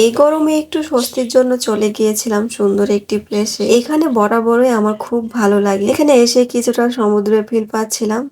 এই গরমে একটু স্বস্তির জন্য চলে গিয়েছিলাম সুন্দর একটি প্লেসে এখানে বরাবরই আমার খুব ভালো লাগে। এখানে এসে কিছুটা সমুদ্রের ফিল পাচ্ছিলাম।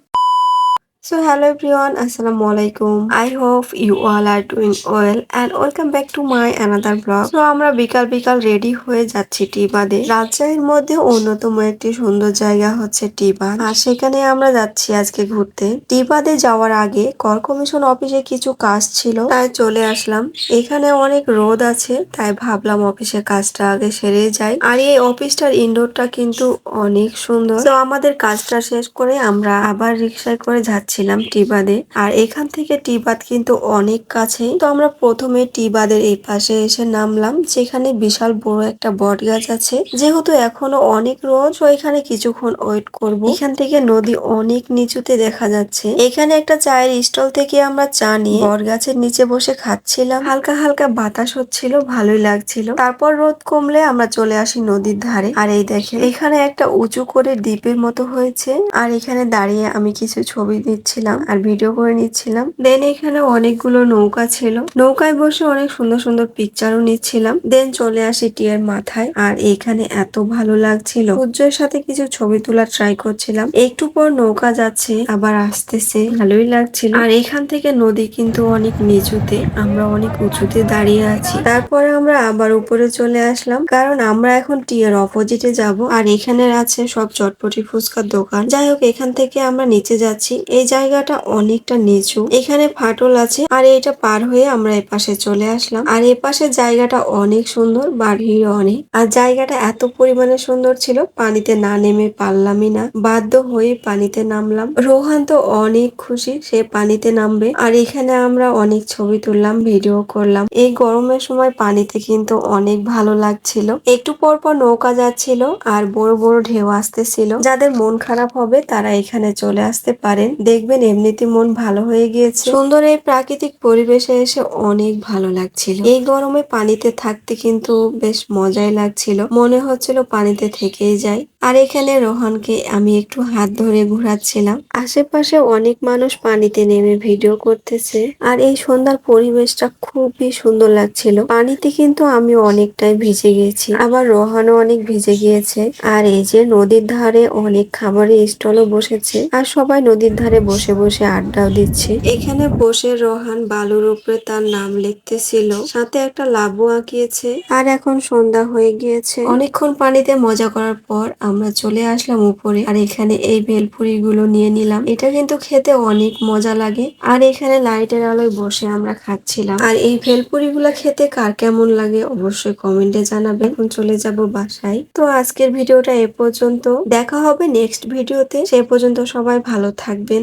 সো হ্যালো এভরিওয়ান আসসালামু আলাইকুম I hope you all are doing well and welcome back to my another blog তো আমরা বিকাল বিকাল রেডি হয়ে যাচ্ছি টি বাদে রাজশাহীর মধ্যে অন্যতম একটি সুন্দর জায়গা হচ্ছে টি বাদ আর সেখানে আমরা যাচ্ছি আজকে ঘুরতে। টি বাদে যাওয়ার আগে কর কমিশন অফিসে কিছু কাজ ছিল, তাই চলে আসলাম। এখানে অনেক রোদ আছে, তাই ভাবলাম অফিসের কাজটা আগে সেরে যাই। আর এই অফিসটার ইনডোরটা কিন্তু অনেক সুন্দর। তো আমাদের কাজটা শেষ করে আমরা আবার রিক্সায় করে যাচ্ছিলাম টিবাদে আর এখান থেকে টিবাদ কিন্তু অনেক কাছে তো আমরা প্রথমে টিবাদের এই পাশে এসে নামলাম, যেখানে বিশাল বড় একটা বট গাছ আছে। যেহেতু এখনও অনেক রোদ, তো এখানে কিছুক্ষণ ওয়েট করব। এখান থেকে নদী অনেক নিচুতে দেখা যাচ্ছে। এখানে একটা চায়ের স্টল থেকে আমরা চা নিয়ে বট গাছের নিচে বসে খাচ্ছিলাম। হালকা হালকা বাতাস হচ্ছিল, ভালোই লাগছিল। তারপর রোদ কমলে আমরা চলে আসি নদীর ধারে। আর এই দেখে এখানে একটা উঁচু করে দ্বীপের মতো হয়েছে। আর এখানে দাঁড়িয়ে আমি কিছু ছবি নিচ্ছিলাম আর ভিডিও করে নিচ্ছিলাম। দেন এখানে অনেকগুলো নৌকা ছিল। নৌকায় বসে অনেক সুন্দর সুন্দর পিকচারও নিচ্ছিলাম। দেন চলে আসি টিয়ার মাথায়। আর এখানে এত ভালো লাগছিল। সূর্যের সাথে কিছু ছবি তোলার ট্রাই করছিলাম। একটু পর নৌকা যাচ্ছে, আবার আসতেছে। ভালোই লাগছিল। আর এখান থেকে নদী কিন্তু অনেক নিচুতে। আমরা অনেক উঁচুতে দাঁড়িয়ে আছি। তারপরে আমরা আবার উপরে চলে আসলাম। কারণ আমরা এখন টিয়ার অপোজিটে যাব। আর এখানে আছে সব চটপটি ফুচকার দোকান। যাই হোক, এখান থেকে আমরা নিচে যাচ্ছি। এই জায়গাটা অনেকটা নিচু। এখানে ফাটল আছে আর এটা পার হয়ে আমরা এপাশে চলে আসলাম। আর এপাশে জায়গাটা অনেক সুন্দর বা ভিড় অনেক। আর জায়গাটা এত পরিমাণে সুন্দর ছিল, পানিতে না নেমে পারলামই না। বাধ্য হয়ে পানিতে নামলাম। রোহান তো অনেক খুশি, সে পানিতে নামবে। আর এখানে আমরা অনেক ছবি তুললাম, ভিডিও করলাম। এই গরমের সময় পানিতে কিন্তু অনেক ভালো লাগছিল। একটু পর পর নৌকা যাচ্ছিল আর বড় বড় ঢেউ আসতেছিল। যাদের মন খারাপ হবে তারা এখানে চলে আসতে পারেন। দেখবেন এমনিতে মন ভালো হয়ে গিয়েছে। সুন্দর এই প্রাকৃতিক পরিবেশে এসে অনেক ভালো লাগছিল। এই গরমে পানিতে থাকতে কিন্তু বেশ মজাই লাগছিল। মনে হচ্ছিল পানিতে থেকেই যাই। আর এখানে রোহানকে আমি একটু হাত ধরে ঘোরাচ্ছিলাম। আশেপাশে অনেক মানুষ পানিতে নেমে ভিডিও করতেছে। আর এই সন্ধ্যার পরিবেশটা খুবই সুন্দর লাগছিল। পানিতে কিন্তু আমি অনেকটাই ভিজে গেছি আবার রোহানও অনেক ভিজে গিয়েছে। আর এই যে নদীর ধারে অনেক খাবারের স্টলও বসেছে। আর সবাই নদীর ধারে বসে বসে আড্ডাও দিচ্ছে। এখানে বসে রোহান বালুর উপরে তার নাম লিখতেছিল। সাথে একটা লাভও আঁকিয়েছে। আর এখন সন্ধ্যা হয়ে গিয়েছে। অনেকক্ষণ পানিতে মজা করার পর আমরা চলে আসলাম উপরে। আর এখানে এই ভেলপুরি গুলো নিয়ে নিলাম। এটা কিন্তু খেতে অনেক মজা লাগে। আর এখানে লাইটের আলোয় বসে আমরা খাচ্ছিলাম। আর এই ভেলপুরি গুলো খেতে কার কেমন লাগে অবশ্যই কমেন্টে জানাবেন। এখন চলে যাব বাসায়। তো আজকের ভিডিওটা এ পর্যন্ত। দেখা হবে নেক্সট ভিডিওতে। সে পর্যন্ত সবাই ভালো থাকবেন